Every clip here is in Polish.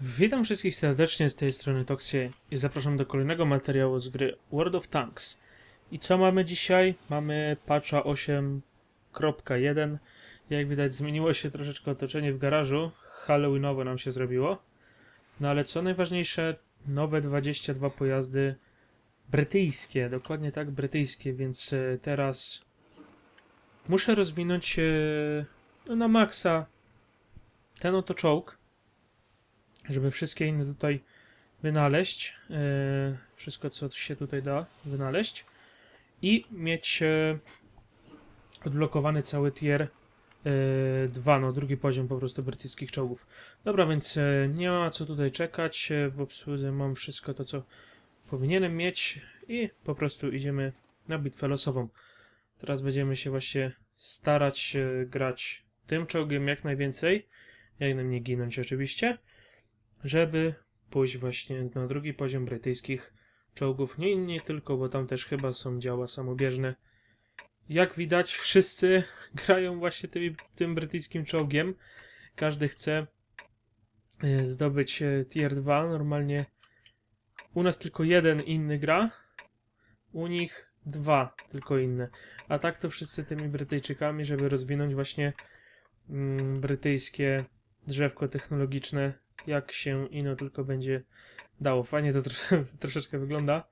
Witam wszystkich serdecznie z tej strony Toxie i zapraszam do kolejnego materiału z gry World of Tanks. I co mamy dzisiaj? Mamy patcha 8.1. Jak widać zmieniło się troszeczkę otoczenie w garażu. Halloweenowo nam się zrobiło. No ale co najważniejsze, nowe 22 pojazdy brytyjskie, dokładnie tak brytyjskie, więc e, teraz muszę rozwinąć e, no, na maksa ten oto czołg żeby wszystkie inne tutaj wynaleźć, e, wszystko co się tutaj da wynaleźć i mieć e, odblokowany cały tier e, 2, no drugi poziom po prostu brytyjskich czołgów. Dobra, więc e, nie ma co tutaj czekać, e, w obsłudze mam wszystko to co powinienem mieć i po prostu idziemy na bitwę losową. Teraz będziemy się właśnie starać e, grać tym czołgiem jak najwięcej, jak najmniej ginąć oczywiście żeby pójść właśnie na drugi poziom brytyjskich czołgów. Nie inni tylko, bo tam też chyba są działa samobieżne. Jak widać, wszyscy grają właśnie tymi, tym brytyjskim czołgiem. Każdy chce e, zdobyć e, tier 2. Normalnie u nas tylko jeden inny gra, u nich dwa tylko inne. A tak to wszyscy tymi Brytyjczykami, żeby rozwinąć właśnie mm, brytyjskie drzewko technologiczne jak się ino tylko będzie dało. Fajnie to tro troszeczkę wygląda,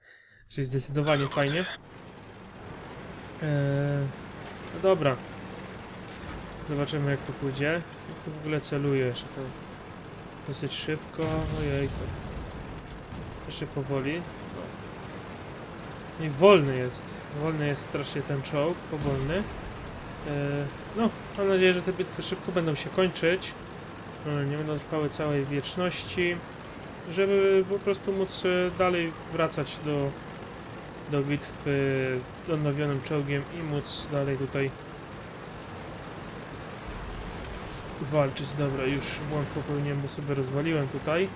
czyli zdecydowanie fajnie. Eee, no dobra. Zobaczymy jak to pójdzie. Jak to w ogóle celuje jeszcze to dosyć szybko. Ojej, to jeszcze powoli. No. I wolny jest. Wolny jest strasznie ten czołg, powolny. Eee, no, mam nadzieję, że te bitwy szybko będą się kończyć nie będą trwały całej wieczności, żeby po prostu móc e, dalej wracać do, do bitwy odnowionym czołgiem i móc dalej tutaj walczyć. Dobra, już błąd popełniłem, bo sobie rozwaliłem tutaj.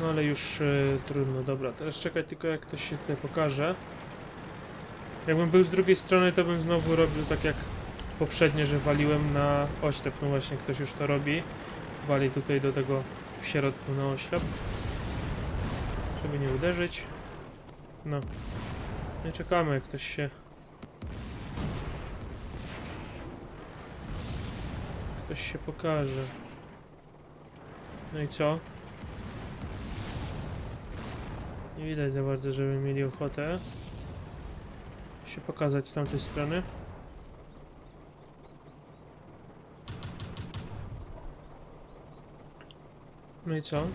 No ale już e, trudno, dobra. Teraz czekaj tylko jak to się tutaj pokaże. Jakbym był z drugiej strony, to bym znowu robił tak jak poprzednio, że waliłem na oślep. No właśnie, ktoś już to robi wali tutaj do tego w środku na oślep. Żeby nie uderzyć. No. Nie czekamy, jak ktoś się... Ktoś się pokaże. No i co? Nie widać za bardzo, żeby mieli ochotę się pokazać z tamtej strony. No i co?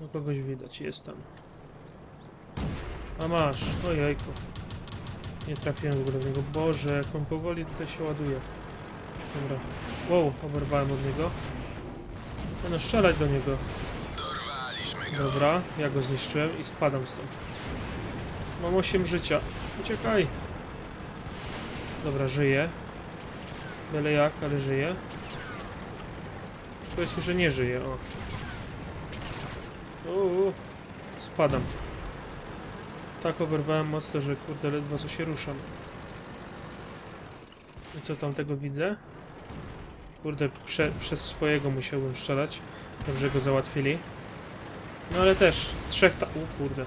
No kogoś widać, jest tam. A masz, ojejku. Nie trafiłem w ogóle w niego. Boże, jak on powoli tutaj się ładuje. Dobra. Wow, oberwałem od niego. Będę strzelać do niego. Dobra, ja go zniszczyłem i spadam stąd. Mam 8 życia. Uciekaj. Dobra, żyje. Byle jak, ale żyje. Powiedzmy, że nie żyje, o. Uuu, spadam. Tak oberwałem mocno, że kurde, ledwo co się ruszam. I co tam tego widzę? Kurde, prze, przez swojego musiałbym strzelać. Dobrze go załatwili. No ale też, trzech ta... U kurde.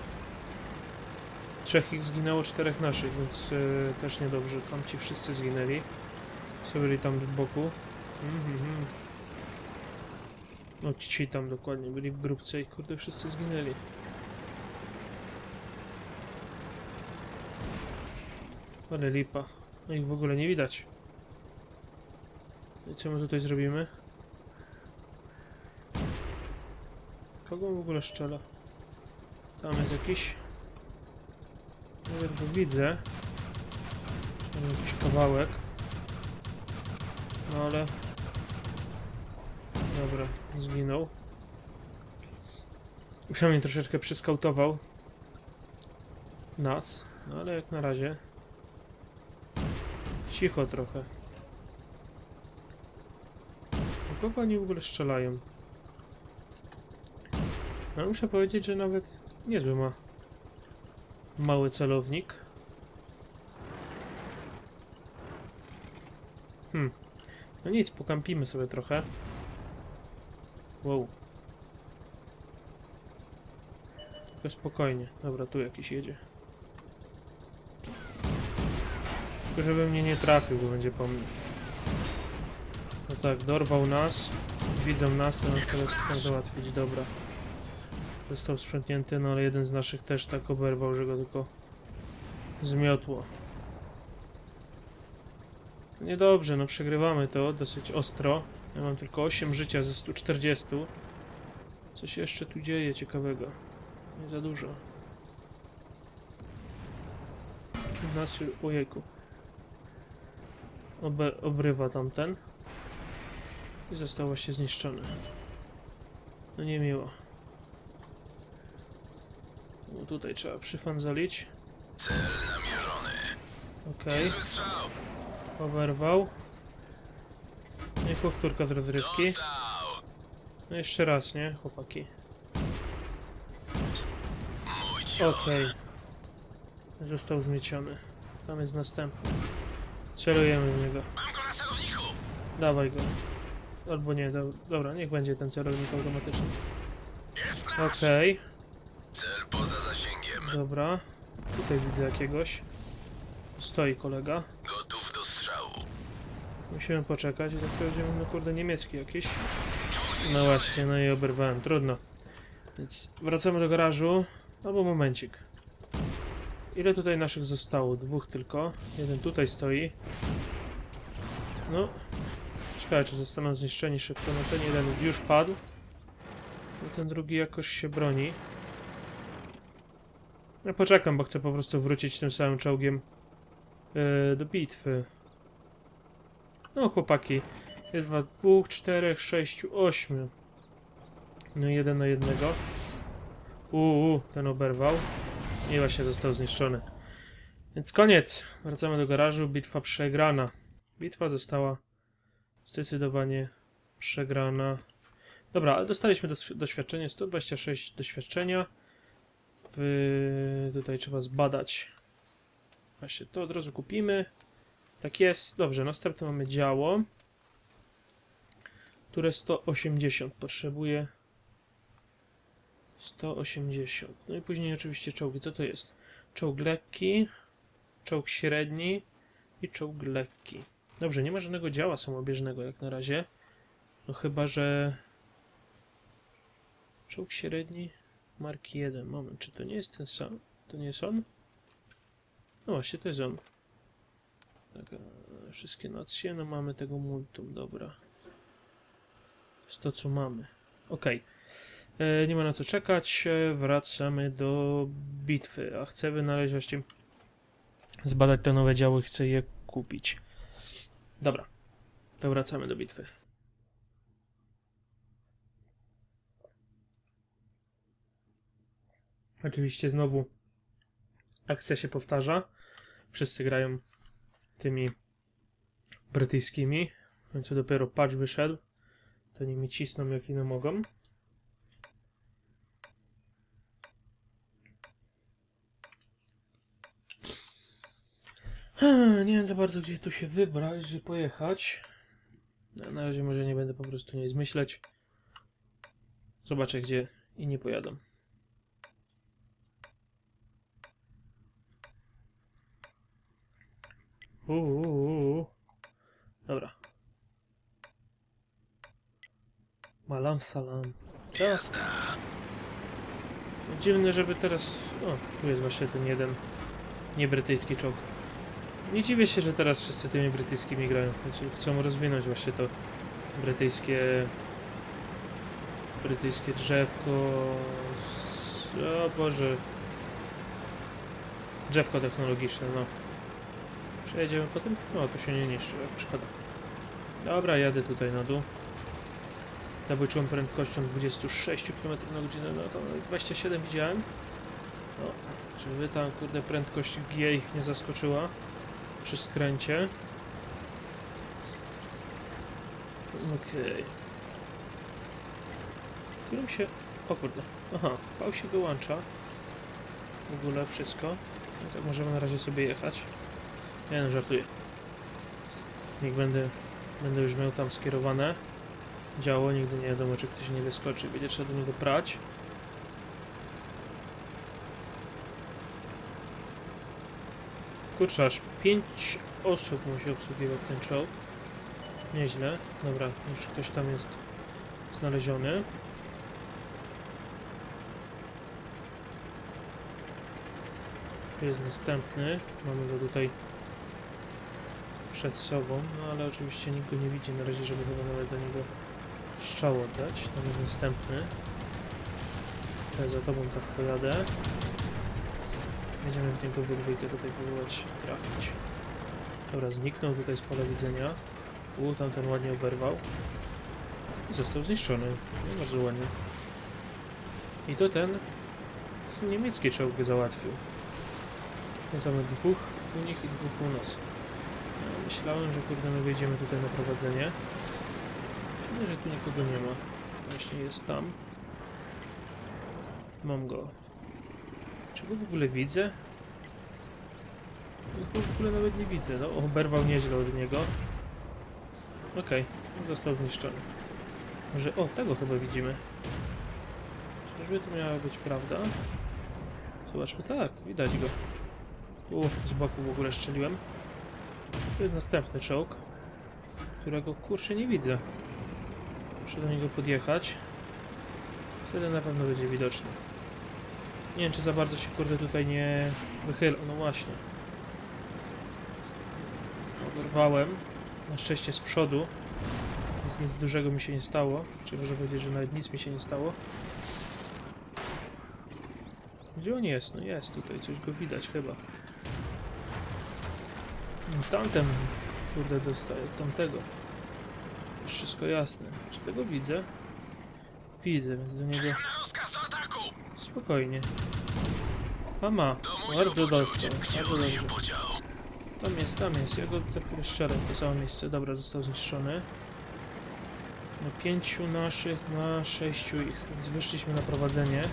Trzech ich zginęło, czterech naszych, więc yy, też niedobrze. Tam ci wszyscy zginęli. Co byli tam w boku. Mhm, mhm. No ci tam dokładnie byli w grupce i kurde wszyscy zginęli. Ale lipa. No ich w ogóle nie widać. I co my tutaj zrobimy? Kogo w ogóle szczela? Tam jest jakiś... Nawet go widzę. Tam jakiś kawałek. No ale Dobra, zginął. Przynajmniej troszeczkę przeskautował nas, no ale jak na razie cicho trochę. Do kogo oni w ogóle strzelają? No muszę powiedzieć, że nawet niezły ma mały celownik. Hmm. No nic, pokampimy sobie trochę. Wow. Tylko spokojnie. Dobra, tu jakiś jedzie. Tylko żeby mnie nie trafił, bo będzie po mnie. No tak, dorwał nas. Widzą nas, to nas teraz chcą załatwić. Dobra. Został sprzątnięty, no ale jeden z naszych też tak oberwał, że go tylko zmiotło. Niedobrze, no przegrywamy to dosyć ostro. Ja mam tylko 8 życia ze 140. Co się jeszcze tu dzieje ciekawego? Nie za dużo. Nas, ojejku. Obrywa tamten. I został właśnie zniszczony. No niemiło. No tutaj trzeba przyfanzolić. Cel namierzony. Okej, strzał. I powtórka z rozrywki. No jeszcze raz, nie, chłopaki? Okej. Został zmieciony. Tam jest następny. Celujemy w niego. Dawaj go. Albo nie, do, dobra, niech będzie ten celownik automatyczny. Okej, Cel poza zasięgiem. dobra. Tutaj widzę jakiegoś. Stoi kolega. Gotów. Musimy poczekać. Tak powiedziałem, no kurde, niemiecki jakiś. No właśnie, no i oberwałem, trudno. Więc wracamy do garażu. Albo momencik. Ile tutaj naszych zostało? Dwóch tylko. Jeden tutaj stoi. No. Ciekawe, czy zostaną zniszczeni szybko. No ten jeden już padł. No ten drugi jakoś się broni. Ja poczekam, bo chcę po prostu wrócić tym samym czołgiem yy, do bitwy. No chłopaki. Jest was dwóch, czterech, sześciu, ośmiu. No jeden na jednego. Uuu, ten oberwał. I właśnie został zniszczony. Więc koniec. Wracamy do garażu. Bitwa przegrana. Bitwa została zdecydowanie przegrana. Dobra, ale dostaliśmy dos doświadczenie. 126 doświadczenia. W... Tutaj trzeba zbadać. Właśnie to od razu kupimy. Tak jest. Dobrze, następne mamy działo które 180 potrzebuje 180 no i później oczywiście czołgi, co to jest? czołg lekki czołg średni i czołg lekki dobrze, nie ma żadnego działa samobieżnego jak na razie no chyba, że czołg średni marki 1, moment, czy to nie jest ten sam? to nie jest on? no właśnie, to jest on tak, e, wszystkie nacje, no mamy tego multum, dobra to jest to, co mamy. Ok. Nie ma na co czekać. e, Wracamy do bitwy. A chcę wynaleźć właśnie. Zbadać te nowe działy. Chcę je kupić. Dobra. To wracamy do bitwy. Oczywiście znowu akcja się powtarza. Wszyscy grają tymi brytyjskimi. Końcu dopiero patch wyszedł. To nie mi cisną jak inne mogą. Nie wiem za bardzo gdzie tu się wybrać, gdzie pojechać. No, Na razie może nie będę po prostu nie zmyśleć. Zobaczę gdzie inni pojadą. Uuu. Dobra. Malam salam. Jazda. Dziwne, żeby teraz... O, tu jest właśnie ten jeden niebrytyjski czołg. Nie dziwię się, że teraz wszyscy tymi brytyjskimi grają. Chcą rozwinąć właśnie to brytyjskie... Brytyjskie drzewko... O Boże... Drzewko technologiczne, no. Przejedziemy po tym? No, tu się nie niszczy, jak szkoda. Dobra, jadę tutaj na dół. Zabójczą prędkością 26 km na godzinę, no to 27 widziałem. No, żeby tam kurde prędkość G ich nie zaskoczyła przy skręcie. Okej. Którym się... O kurde. Aha, V się wyłącza. W ogóle wszystko. No tak możemy na razie sobie jechać. Nie no, żartuję. Niech będę, będę już miał tam skierowane. działo. Nigdy nie wiadomo, czy ktoś nie wyskoczy. Będzie trzeba do niego prać. Kurczę, aż 5 osób musi obsługiwać ten czołg. Nieźle. Dobra, już ktoś tam jest znaleziony. Tu jest następny. Mamy go tutaj przed sobą, no ale oczywiście nikt go nie widzi na razie, żeby chyba nawet do niego strzał oddać. Tam jest następny. Za tobą tak pojadę. Będziemy w niego we dwójkę tutaj próbować trafić. Dobra, zniknął tutaj z pola widzenia. U, tamten ładnie oberwał. I został zniszczony. No, bardzo ładnie. I to ten niemiecki czołg załatwił. Więc mamy dwóch u nich i dwóch u nas. Myślałem, że kurde my wejdziemy tutaj na prowadzenie. Dziwne, że tu nikogo nie ma. Właśnie jest tam. Mam go. Czy go w ogóle widzę? Go w ogóle nawet nie widzę. No, oberwał nieźle od niego. Okej, został zniszczony. Może... O, tego chyba widzimy. Czyżby to miała być prawda? Zobaczmy, tak, widać go. U, z boku w ogóle strzeliłem. To jest następny czołg, którego kurczę nie widzę. Muszę do niego podjechać. Wtedy na pewno będzie widoczny. Nie wiem, czy za bardzo się kurde tutaj nie wychylał. No właśnie. Oberwałem. Na szczęście z przodu. Więc nic dużego mi się nie stało. Czy można powiedzieć, że nawet nic mi się nie stało. Gdzie on jest? No jest tutaj, coś go widać chyba. Tamten, kurde, dostaje tamtego. Wszystko jasne. Czy tego widzę? Widzę, więc do niego na spokojnie. A ma, To musiał bardzo dostał, bardzo dobrze. Tam jest, tam jest. Ja go tak strzelam w to całe miejsce. Dobra, został zniszczony. No pięciu naszych na sześciu ich. Więc wyszliśmy na prowadzenie.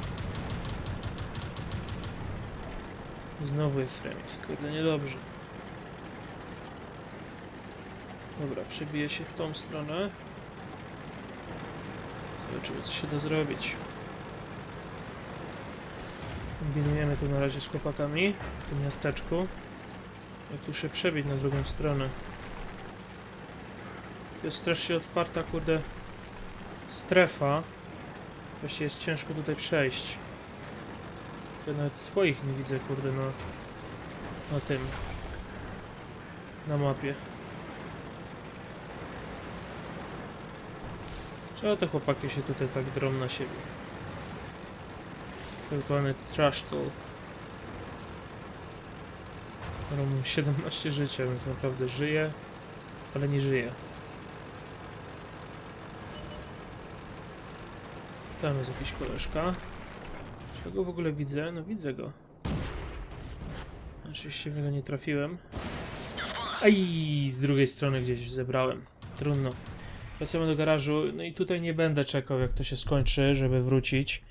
Znowu jest remis. Kurde, niedobrze. Dobra, przebiję się w tą stronę. Zobaczymy, co się da zrobić. Kombinujemy tu na razie z chłopakami w tym miasteczku. Jak tu się przebić na drugą stronę. Jest strasznie otwarta, kurde, strefa. Właściwie jest ciężko tutaj przejść. Ja nawet swoich nie widzę, kurde, na, na tym. Na mapie. Czego te chłopaki się tutaj tak drą na siebie? Tak zwany trash talk. Mam 17 życia, więc naprawdę żyję, ale nie żyję. Tam jest jakiś koleżka. Czy go w ogóle widzę? No widzę go. Oczywiście w niego nie trafiłem. Aj, z drugiej strony gdzieś zebrałem. Trudno. Wracamy do garażu. No i tutaj nie będę czekał, jak to się skończy, żeby wrócić.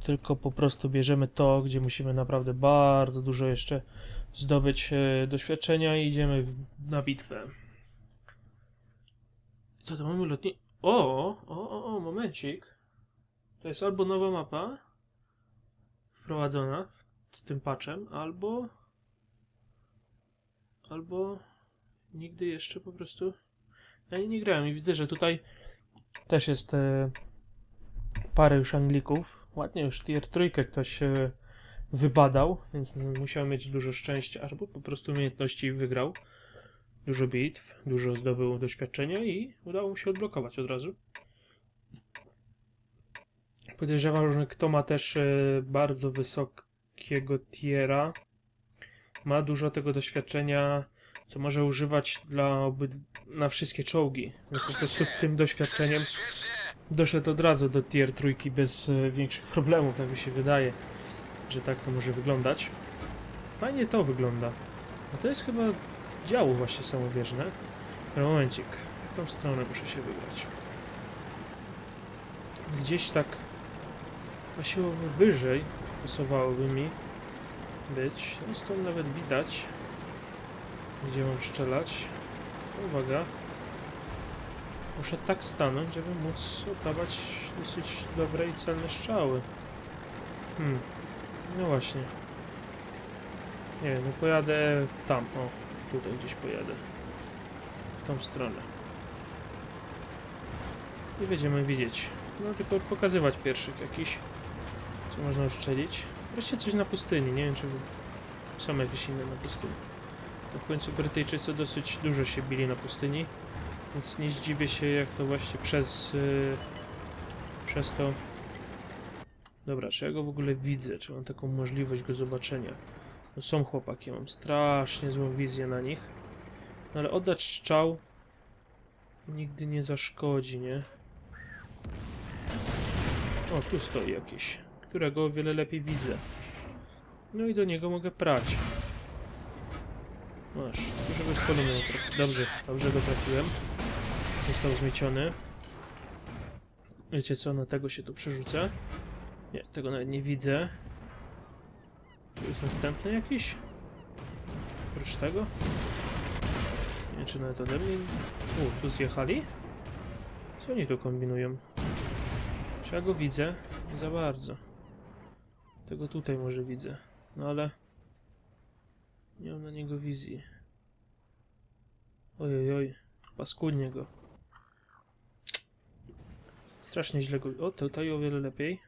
Tylko po prostu bierzemy to, gdzie musimy naprawdę bardzo dużo jeszcze zdobyć e, doświadczenia i idziemy na bitwę. Co to mamy lotni... O, o, o, o, momencik. To jest albo nowa mapa wprowadzona z tym patchem, albo albo nigdy jeszcze po prostu ja nie, grałem i widzę, że tutaj też jest e, parę już Anglików. Ładnie już tier trójkę ktoś e, wybadał, więc musiał mieć dużo szczęścia, albo po prostu umiejętności wygrał. Dużo bitw, dużo zdobył doświadczenia i udało mu się odblokować od razu. Podejrzewam, że kto ma też e, bardzo wysokiego tiera, ma dużo tego doświadczenia, co może używać dla obyd... na wszystkie czołgi. Więc po prostu tym doświadczeniem doszedł od razu do tier trójki bez e, większych problemów, tak mi się wydaje, że tak to może wyglądać. Fajnie to wygląda. No to jest chyba działo właśnie samowierzne. Ale momencik, w tą stronę muszę się wybrać. Gdzieś tak na siłowo wyżej pasowałoby mi być. No stąd nawet widać, gdzie mam strzelać. Uwaga. Muszę tak stanąć, żeby móc oddawać dosyć dobre i celne strzały. Hmm. No właśnie. Nie wiem, no pojadę tam, o. Tutaj gdzieś pojadę. W tą stronę. I będziemy widzieć. No tylko pokazywać pierwszych jakiś. Co można uszczelić. Wreszcie coś na pustyni. Nie wiem, czy są jakieś inne na pustyni. No w końcu Brytyjczycy dosyć dużo się bili na pustyni. Więc nie zdziwię się, jak to właśnie przez... Yy, przez to... Dobra, czy ja go w ogóle widzę? Czy mam taką możliwość go zobaczenia? No są chłopaki, mam strasznie złą wizję na nich. No ale oddać strzał nigdy nie zaszkodzi, nie? O, tu stoi jakiś, którego o wiele lepiej widzę. No i do niego mogę prać. Masz, kolumny nie trafi- Dobrze, dobrze go trafiłem. Został zmieciony. Wiecie co, na tego się tu przerzucę. Nie, tego nawet nie widzę. Tu jest następny jakiś? Oprócz tego? Nie wiem, czy nawet ode mnie... U, tu zjechali? Co oni tu kombinują? Czy ja go widzę? Nie za bardzo. Tego tutaj może widzę. No ale... Nie mam na niego wizji. Ojej, oj. Paskudnie go. Strasznie źle go... O, tutaj o wiele lepiej.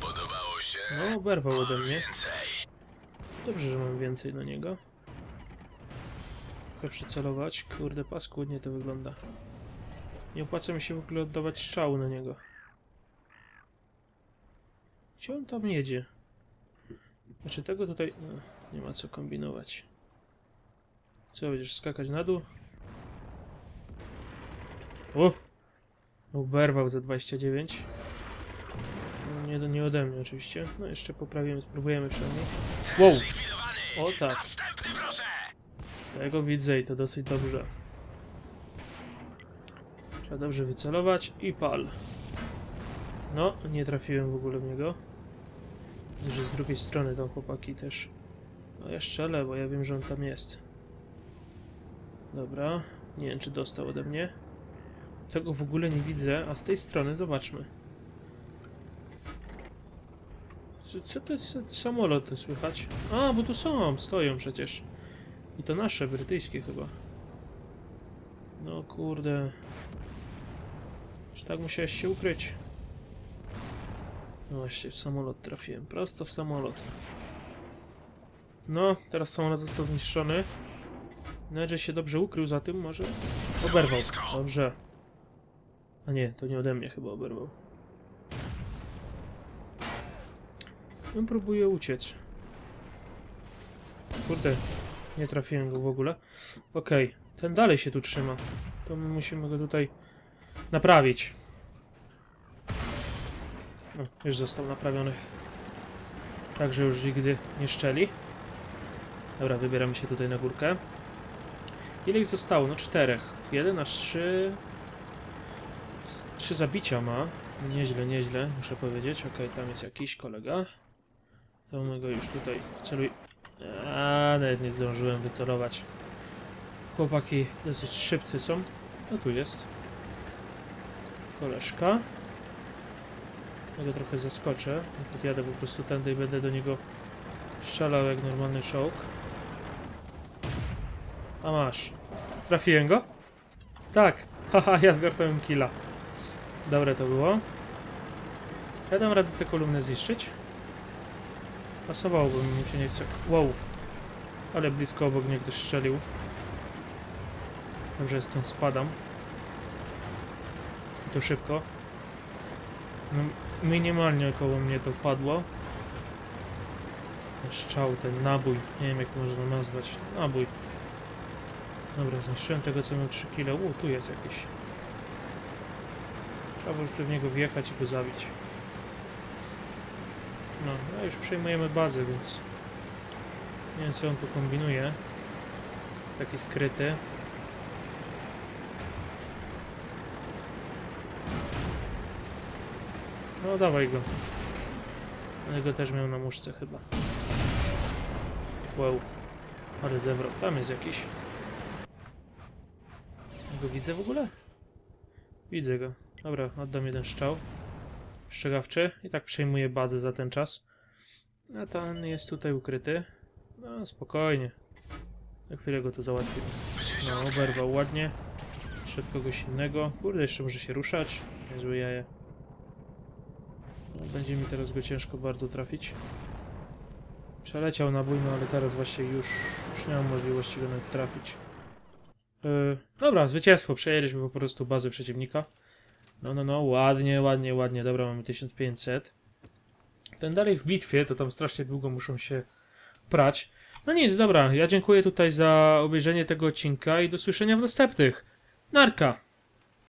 Podobało się? No, oberwał ode mnie. Dobrze, że mam więcej na niego. Tylko przycelować. Kurde, paskudnie to wygląda. Nie opłaca mi się w ogóle oddawać strzału na niego. Gdzie on tam jedzie? Znaczy tego tutaj... Nie ma co kombinować. Co, będziesz skakać na dół? O! Oberwał za 29. No, Nie, nie ode mnie oczywiście. No jeszcze poprawimy, spróbujemy przynajmniej. Wow! O tak, Następny proszę. ja go widzę i to dosyć dobrze. Trzeba dobrze wycelować i pal. No, nie trafiłem w ogóle w niego. Że z drugiej strony tam chłopaki też. No ja bo ja wiem, że on tam jest. Dobra, nie wiem czy dostał ode mnie. Tego w ogóle nie widzę, a z tej strony zobaczmy. Co, co to jest samolot słychać? A, bo tu są, stoją przecież. I to nasze, brytyjskie chyba. No kurde. Czy tak musiałeś się ukryć? No właśnie, w samolot trafiłem. Prosto w samolot. No, teraz samolot został zniszczony. Nawet, że się dobrze ukrył za tym, może? Oberwał. Dobrze. A nie, to nie ode mnie chyba oberwał. On próbuje uciec. Kurde, nie trafiłem go w ogóle. Okej, ten dalej się tu trzyma. To my musimy go tutaj naprawić. No, już został naprawiony. Także już nigdy nie szczeli. Dobra, wybieramy się tutaj na górkę. Ile ich zostało? No czterech. Jeden aż trzy... Trzy zabicia ma. Nieźle, nieźle, muszę powiedzieć. Okej, tam jest jakiś kolega. To my go już tutaj celuj... A, nawet nie zdążyłem wycelować. Chłopaki dosyć szybcy są. No tu jest. Koleżka. Ja go trochę zaskoczę. Podjadę po prostu tędy i będę do niego strzelał jak normalny czołg. A masz. Trafiłem go? Tak. Haha, ja zgarnąłem killa. Dobre to było. Ja dam radę te kolumny zniszczyć. Pasowałoby mi się nie chce. Wow. Ale blisko obok mnie ktoś strzelił. Dobrze, stąd spadam. I to szybko. No, minimalnie koło mnie to padło. Ten Strzał, ten nabój. Nie wiem jak to można nazwać. Nabój. Dobra, zniszczyłem tego co miał 3 kg. U, tu jest jakiś. Trzeba po prostu w niego wjechać i go zabić. No, a już przejmujemy bazę, więc nie wiem co on tu kombinuje. Taki skryty. No dawaj go. Ale go też miał na muszce chyba. Wow. Ale zebrał. Tam jest jakiś. Go widzę w ogóle? Widzę go. Dobra, oddam jeden strzał. Strzegawczy. I tak przejmuję bazę za ten czas. A ten jest tutaj ukryty. No, spokojnie. Za chwilę go to załatwimy. No, oberwał ładnie. Szedł kogoś innego. Kurde, jeszcze może się ruszać. Niezłe jaje. No, będzie mi teraz go ciężko bardzo trafić. Przeleciał na bój, no ale teraz właśnie już, już nie mam możliwości go nawet trafić. Yy, dobra, zwycięstwo. Przejęliśmy po prostu bazę przeciwnika. No, no, no, ładnie, ładnie, ładnie. Dobra, mamy 1500. Ten dalej w bitwie, to tam strasznie długo muszą się prać. No nic, dobra, ja dziękuję tutaj za obejrzenie tego odcinka i do słyszenia w następnych. Narka!